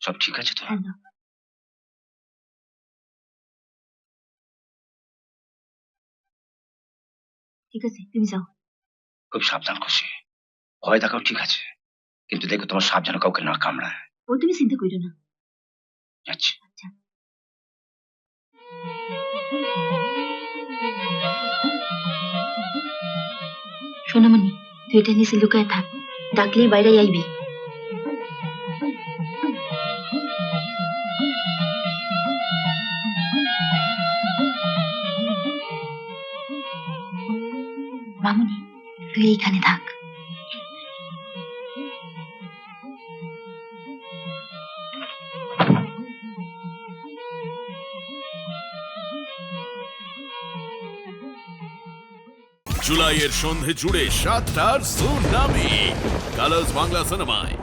সব ঠিক আছে তো? ঠিক আছে তুমি যাও। খুব সাবধান খুশি। ভয় দেখাও ঠিক আছে কিন্তু দেখো তোমার সাপ যেন কাউকে না কামড়ায়। ও তুমি চিন্তা করো না। যাচ্ছি সোনামণি তুই এটা নিচে লুকায় থাক ডাকলে বাইরে আইবি। মামুনি তুই এইখানে থাক জুলাইয়ের সন্ধে জুড়ে সাতটার সুনামি। কালার্স বাংলা সিনেমায়।